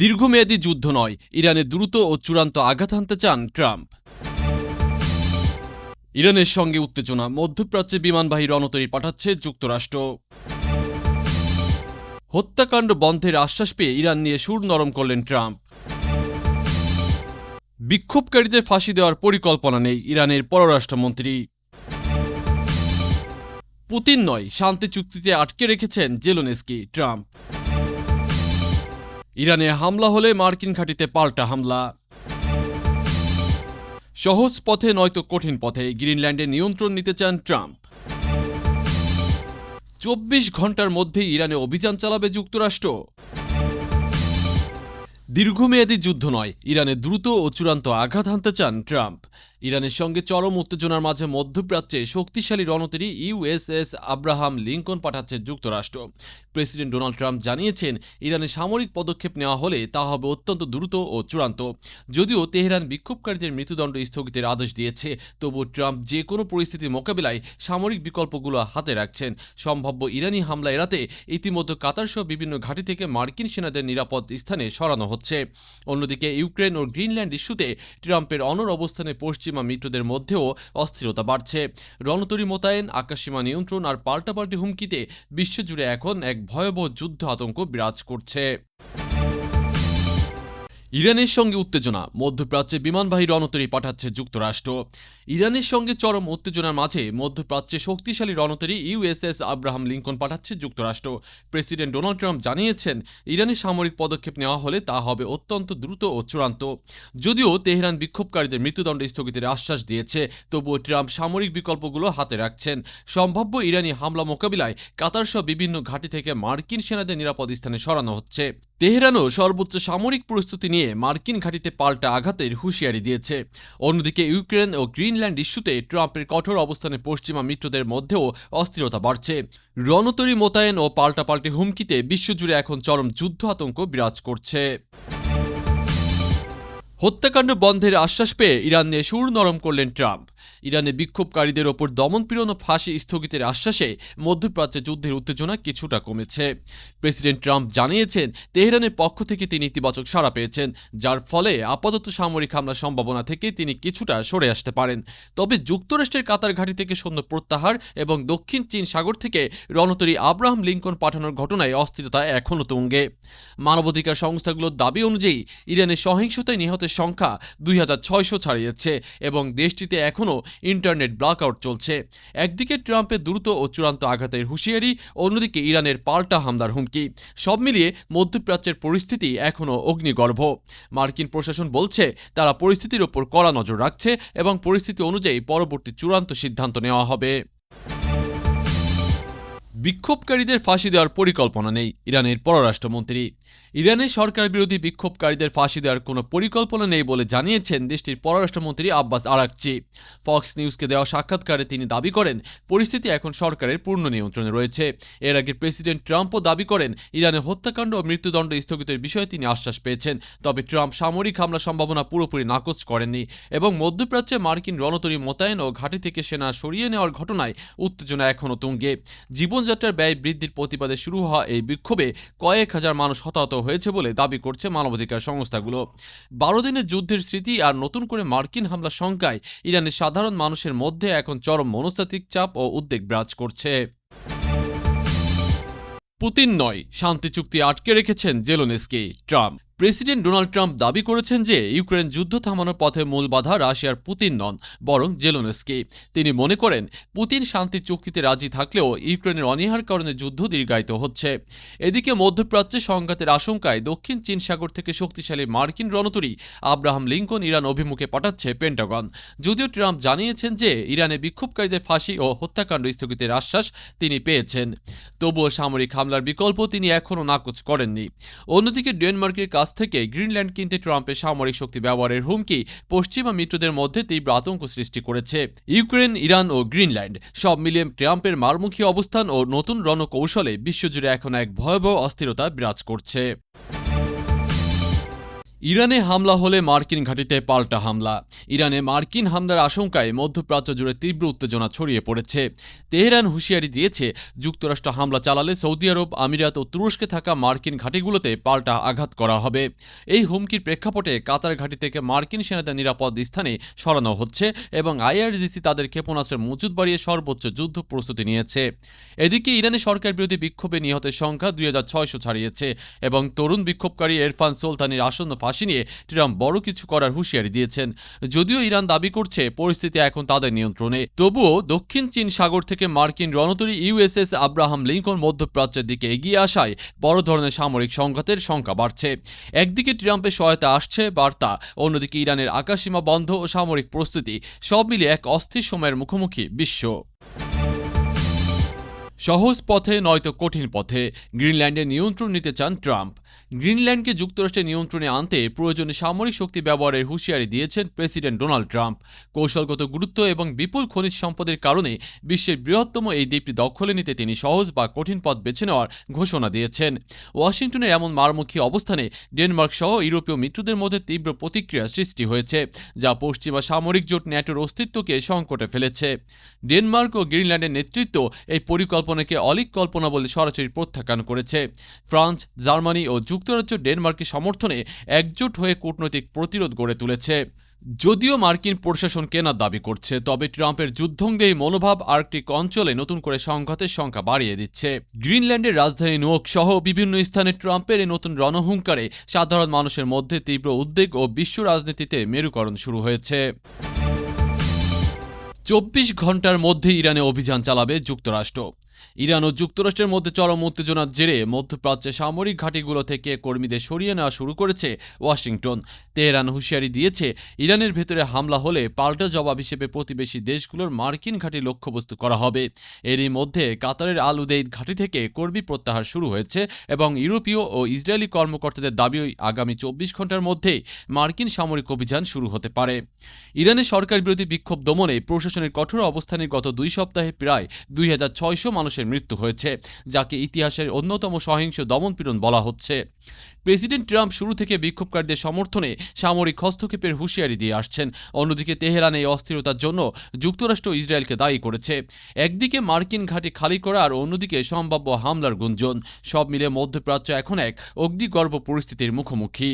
দীর্ঘমেয়াদী যুদ্ধ নয়, ইরানে দ্রুত ও চূড়ান্ত আঘাত হানতে চান ট্রাম্প। ইরানের সঙ্গে উত্তেজনা, মধ্যপ্রাচ্যে বিমানবাহী রণতরী পাঠাচ্ছে যুক্তরাষ্ট্র। হত্যাকাণ্ড বন্ধের আশ্বাস পেয়ে ইরান নিয়ে সুর নরম করলেন ট্রাম্প। বিক্ষোভকারীদের ফাঁসি দেওয়ার পরিকল্পনা নেই ইরানের পররাষ্ট্রমন্ত্রী। পুতিন নয়, শান্তি চুক্তিতে আটকে রেখেছেন জেলোনেস্কি, ট্রাম্প। ইরানে হামলা হলে মার্কিন ঘাঁটিতে পাল্টা হামলা। সহজ পথে নয়তো কঠিন পথে গ্রিনল্যান্ডে নিয়ন্ত্রণ নিতে চান ট্রাম্প। চব্বিশ ঘণ্টার মধ্যেই ইরানে অভিযান চালাবে যুক্তরাষ্ট্র। দীর্ঘমেয়াদী যুদ্ধ নয়, ইরানে দ্রুত ও চূড়ান্ত আঘাত হানতে চান ট্রাম্প। ইরানের সঙ্গে চরম উত্তেজনার মাঝে মধ্যপ্রাচ্যে শক্তিশালী রণতরী ইউএসএস আব্রাহাম লিঙ্কন পাঠাচ্ছে যুক্তরাষ্ট্র। প্রেসিডেন্ট ডোনাল্ড ট্রাম্প জানিয়েছেন ইরানে সামরিক পদক্ষেপ নেওয়া হলে তা হবে অত্যন্ত দ্রুত ও চূড়ান্ত। যদিও তেহরান বিক্ষোভকারীদের মৃত্যুদণ্ড স্থগিতের আদেশ দিয়েছে তবু ট্রাম্প যে কোনো পরিস্থিতি মোকাবিলায় সামরিক বিকল্পগুলো হাতে রাখছেন। সম্ভাব্য ইরানি হামলা এড়াতে ইতিমধ্যে কাতারসহ বিভিন্ন ঘাঁটি থেকে মার্কিন সেনাদের নিরাপদ স্থানে সরানো হচ্ছে। অন্যদিকে ইউক্রেন ও গ্রিনল্যান্ড ইস্যুতে ট্রাম্পের অনর অবস্থানে পশ্চিমা মিত্রদের মধ্যেও অস্থিরতা বাড়ছে। রণতরী মোতায়েন, আকাশসীমা নিয়ন্ত্রণ আর পাল্টাপাল্টি হুমকিতে বিশ্বজুড়ে এখন এক ভয়াবহ যুদ্ধ আতঙ্ক বিরাজ করছে। ইরানের সঙ্গে উত্তেজনা, মধ্যপ্রাচ্যে বিমানবাহী রণতরী পাঠাচ্ছে যুক্তরাষ্ট্র। ইরানের সঙ্গে চরম উত্তেজনার মাঝে মধ্যপ্রাচ্যে শক্তিশালী রণতরী ইউএসএস আব্রাহাম লিঙ্কন পাঠাচ্ছে যুক্তরাষ্ট্র। প্রেসিডেন্ট ডোনাল্ড ট্রাম্প জানিয়েছেন, ইরানি সামরিক পদক্ষেপ নেওয়া হলে তা হবে অত্যন্ত দ্রুত ও চূড়ান্ত। যদিও তেহরান বিক্ষোভকারীদের মৃত্যুদণ্ড স্থগিতের আশ্বাস দিয়েছে, তবুও ট্রাম্প সামরিক বিকল্পগুলো হাতে রাখছেন। সম্ভাব্য ইরানি হামলা মোকাবিলায় কাতারসহ বিভিন্ন ঘাঁটি থেকে মার্কিন সেনাদের নিরাপদ স্থানে সরানো হচ্ছে। তেহরানও সর্বোচ্চ সামরিক প্রস্তুতি নিয়ে মার্কিন ঘাঁটিতে পাল্টা আঘাতের হুঁশিয়ারি দিয়েছে। অন্যদিকে ইউক্রেন ও গ্রিনল্যান্ড ইস্যুতে ট্রাম্পের কঠোর অবস্থানে পশ্চিমা মিত্রদের মধ্যেও অস্থিরতা বাড়ছে। রণতরী মোতায়েন ও পাল্টাপাল্টি হুমকিতে বিশ্বজুড়ে এখন চরম যুদ্ধ আতঙ্ক বিরাজ করছে। হত্যাকাণ্ড বন্ধের আশ্বাস পেয়ে ইরান নিয়ে সুর নরম করলেন ট্রাম্প। ইরানে বিক্ষোভকারীদের ওপর দমনপীড়ন ও ফাঁসি স্থগিতের আশ্বাসে মধ্যপ্রাচ্যে যুদ্ধের উত্তেজনা কিছুটা কমেছে। প্রেসিডেন্ট ট্রাম্প জানিয়েছেন, তেহরানের পক্ষ থেকে তিনি ইতিবাচক সাড়া পেয়েছেন, যার ফলে আপাতত সামরিক হামলার সম্ভাবনা থেকে তিনি কিছুটা সরে আসতে পারেন। তবে যুক্তরাষ্ট্রের কাতার ঘাঁটি থেকে সৈন্য প্রত্যাহার এবং দক্ষিণ চীন সাগর থেকে রণতরী আব্রাহাম লিঙ্কন পাঠানোর ঘটনায় অস্থিরতা এখনও তুঙ্গে। মানবাধিকার সংস্থাগুলোর দাবি অনুযায়ী, ইরানের সহিংসতায় নিহতের সংখ্যা দুই হাজার ছয়শো ছাড়িয়েছে এবং দেশটিতে এখনও ইন্টারনেট ব্ল্যাকআউট চলছে। একদিকে ট্রাম্পের দ্রুত ও চূড়ান্ত আঘাতের হুঁশিয়ারি, অন্যদিকে ইরানের পাল্টা হামলার হুমকি। সব মিলিয়ে মধ্যপ্রাচ্যের পরিস্থিতি এখনও অগ্নিগর্ভ। মার্কিন প্রশাসন বলছে, তারা পরিস্থিতির ওপর কড়া নজর রাখছে এবং পরিস্থিতি অনুযায়ী পরবর্তী চূড়ান্ত সিদ্ধান্ত নেওয়া হবে। বিক্ষোভকারীদের ফাঁসি দেওয়ার পরিকল্পনা নেই, ইরানের পররাষ্ট্রমন্ত্রী। ইরানের সরকার বিরোধী বিক্ষোভকারীদের ফাঁসি দেওয়ার কোনো পরিকল্পনা নেই বলে জানিয়েছেন দেশটির পররাষ্ট্রমন্ত্রী আব্বাস আরাকচি। ফক্স নিউজকে দেওয়া সাক্ষাৎকারে তিনি দাবি করেন, পরিস্থিতি এখন সরকারের পূর্ণ নিয়ন্ত্রণে রয়েছে। এর আগে প্রেসিডেন্ট ট্রাম্পও দাবি করেন, ইরানে হত্যাকাণ্ড ও মৃত্যুদণ্ড স্থগিতের বিষয়ে তিনি আশ্বাস পেয়েছেন। তবে ট্রাম্প সামরিক হামলা সম্ভাবনা পুরোপুরি নাকচ করেননি এবং মধ্যপ্রাচ্যে মার্কিন রণতরী মোতায়েন ও ঘাঁটি থেকে সেনা সরিয়ে নেওয়ার ঘটনায় উত্তেজনা এখনও তুঙ্গে। জীবনযাত্রার ব্যয় বৃদ্ধির প্রতিবাদে শুরু হওয়া এই বিক্ষোভে কয়েক হাজার মানুষ হতাহত হয়েছে বলে দাবি করছে মানবাধিকার সংস্থাগুলো। বারো দিনের যুদ্ধের স্মৃতি আর নতুন করে মার্কিন হামলা শঙ্কায় ইরানের সাধারণ মানুষের মধ্যে এখন চরম মনস্তাত্ত্বিক চাপ ও উদ্বেগ বিরাজ করছে। পুতিন নয়, শান্তি চুক্তি আটকে রেখেছেন Zelensky, Trump. President Donald Trump দাবি করেছেন যে ইউক্রেন যুদ্ধ থামানোর পথে মূল বাধা রাশিয়ার পুতিন নন, বরং জেলোনেস্কি। তিনি মনে করেন, পুতিন শান্তি চুক্তিতে রাজি থাকলেও ইউক্রেনের অনীহার কারণে যুদ্ধ দীর্ঘায়িত হচ্ছে। এদিকে মধ্যপ্রাচ্যে সংঘাতের আশঙ্কায় দক্ষিণ চীন সাগর থেকে শক্তিশালী মার্কিন রণতরী আব্রাহাম লিঙ্কন ইরান অভিমুখে পাঠাচ্ছে পেন্টাগন। যদিও ট্রাম্প জানিয়েছেন যে ইরানে বিক্ষোভকারীদের ফাঁসি ও হত্যাকাণ্ড স্থগিতের আশ্বাস তিনি পেয়েছেন। তবুও সামরিক হামলার বিকল্প তিনি এখনও নাকচ করেননি। অন্যদিকে ডেনমার্কের কাছ থেকে গ্রিনল্যান্ড কিনতে ট্রাম্পের সামরিক শক্তি ব্যবহারের হুমকি পশ্চিমা মিত্রদের মধ্যে তীব্র আতঙ্ক সৃষ্টি করেছে। ইউক্রেন, ইরান ও গ্রিনল্যান্ড সব মিলিয়ে ট্রাম্পের মারমুখী অবস্থান ও নতুন রণকৌশলে বিশ্বজুড়ে এখন এক ভয়াবহ অস্থিরতা বিরাজ করছে। ইরানে হামলা হলে মার্কিন ঘাঁটিতে পাল্টা হামলা। ইরানে মার্কিন হামলার আশঙ্কায় মধ্যপ্রাচ্য জুড়ে তীব্র উত্তেজনা ছড়িয়ে পড়েছে। তেহরান হুঁশিয়ারি দিয়েছে, যুক্তরাষ্ট্র হামলা চালালে সৌদি আরব, আমিরাত ও তুরস্কে থাকা মার্কিন ঘাঁটিগুলোতে পাল্টা আঘাত করা হবে। এই হুমকির প্রেক্ষাপটে কাতার ঘাঁটি থেকে মার্কিন সেনাদের নিরাপদ স্থানে সরানো হচ্ছে এবং আইআরজিসি তাদের ক্ষেপণাস্ত্রের মজুদ বাড়িয়ে সর্বোচ্চ যুদ্ধ প্রস্তুতি নিয়েছে। এদিকে ইরানে সরকার বিরোধী বিক্ষোভে নিহতের সংখ্যা দুই হাজার ছয়শো ছাড়িয়েছে এবং তরুণ বিক্ষোভকারী এরফান সুলতানের আসন্ন ফাঁসি নিয়ে ট্রাম্প বড় কিছু করার হুঁশিয়ারি দিয়েছেন। যদিও ইরান দাবি করছে পরিস্থিতি এখন তাদের নিয়ন্ত্রণে। তবুও দক্ষিণ চীন সাগর থেকে মার্কিন রণতরী ইউএসএস আব্রাহাম লিঙ্কন মধ্যপ্রাচ্যের দিকে এগিয়ে আসায় বড় ধরনের সামরিক সংঘাতের সংখ্যা বাড়ছে। একদিকে ট্রাম্পের সহায়তা আসছে, বার্তা, অন্যদিকে ইরানের আকাশসীমা বন্ধ ও সামরিক প্রস্তুতি সব মিলিয়ে এক অস্থির সময়ের মুখোমুখি বিশ্ব। সহজ পথে নয়তো কঠিন পথে গ্রিনল্যান্ডের নিয়ন্ত্রণ নিতে চান ট্রাম্প। গ্রিনল্যান্ডকে যুক্তরাষ্ট্রের নিয়ন্ত্রণে আনতে প্রয়োজনে সামরিক শক্তি ব্যবহারের হুঁশিয়ারি দিয়েছেন প্রেসিডেন্ট ডোনাল্ড ট্রাম্প। কৌশলগত গুরুত্ব এবং বিপুল খনিজ সম্পদের কারণে বিশ্বের বৃহত্তম এই দ্বীপটি দখলে নিতে তিনি সহজ বা কঠিন পথ বেছে নেওয়ার ঘোষণা দিয়েছেন। ওয়াশিংটনের এমন মারমুখী অবস্থানে ডেনমার্ক সহ ইউরোপীয় মিত্রদের মধ্যে তীব্র প্রতিক্রিয়া সৃষ্টি হয়েছে, যা পশ্চিমা সামরিক জোট ন্যাটোর অস্তিত্বকে সংকটে ফেলেছে। ডেনমার্ক ও গ্রিনল্যান্ডের নেতৃত্ব এই পরিকল্পনাকে অলিক কল্পনা বলে সরাসরি প্রত্যাখ্যান করেছে। ফ্রান্স, জার্মানি ও যুক্তরাজ্য ডেনমার্কের সমর্থনে একজোট হয়ে কূটনৈতিক প্রতিরোধ গড়ে তুলেছে। যদিও মার্কিন প্রশাসন কেনার দাবি করছে, তবে ট্রাম্পের যুদ্ধংদেহী মনোভাব আর্কটিক অঞ্চলে নতুন করে সংঘাতের সংখ্যা বাড়িয়ে দিচ্ছে। গ্রিনল্যান্ডের রাজধানী নোক সহ বিভিন্ন স্থানে ট্রাম্পের এই নতুন রণহুঙ্কারে সাধারণ মানুষের মধ্যে তীব্র উদ্বেগ ও বিশ্ব রাজনীতিতে মেরুকরণ শুরু হয়েছে। চব্বিশ ঘণ্টার মধ্যে ইরানে অভিযান চালাবে যুক্তরাষ্ট্র। ইরান ও যুক্তরাষ্ট্রের মধ্যে চরম উত্তেজনার জেরে মধ্যপ্রাচ্যে সামরিক ঘাঁটিগুলো থেকে কর্মীদের সরিয়ে নেওয়া শুরু করেছে ওয়াশিংটন। তেহরান হুঁশিয়ারি দিয়েছে, ইরানের ভেতরে হামলা হলে পাল্টা জবাব হিসেবে প্রতিবেশী দেশগুলোর মার্কিন ঘাঁটি লক্ষ্যবস্তু করা হবে। এরই মধ্যে কাতারের আল উদেইদ ঘাঁটি থেকে কর্মী প্রত্যাহার শুরু হয়েছে এবং ইউরোপীয় ও ইসরায়েলি কর্মকর্তাদের দাবি আগামী চব্বিশ ঘণ্টার মধ্যেই মার্কিন সামরিক অভিযান শুরু হতে পারে। ইরানের সরকার বিরোধী বিক্ষোভ দমনে প্রশাসনের কঠোর অবস্থানে গত দুই সপ্তাহে প্রায় দুই হাজার ছয়শো মানুষের মৃত্যু হয়েছে, যাকে ইতিহাসের অন্যতম সহিংস দমনপীড়ন বলা হচ্ছে। প্রেসিডেন্ট ট্রাম্প শুরু থেকে বিক্ষোভকারীদের সমর্থনে সামরিক হস্তক্ষেপের হুঁশিয়ারি দিয়ে আসছেন। অন্যদিকে তেহরান এই অস্থিরতার জন্য যুক্তরাষ্ট্র ইসরায়েলকে দায়ী করেছে। একদিকে মার্কিন ঘাঁটি খালি করা আর অন্যদিকে সম্ভাব্য হামলার গুঞ্জন। সব মিলে মধ্যপ্রাচ্য এখন এক অগ্নিগর্ভ পরিস্থিতির মুখোমুখি।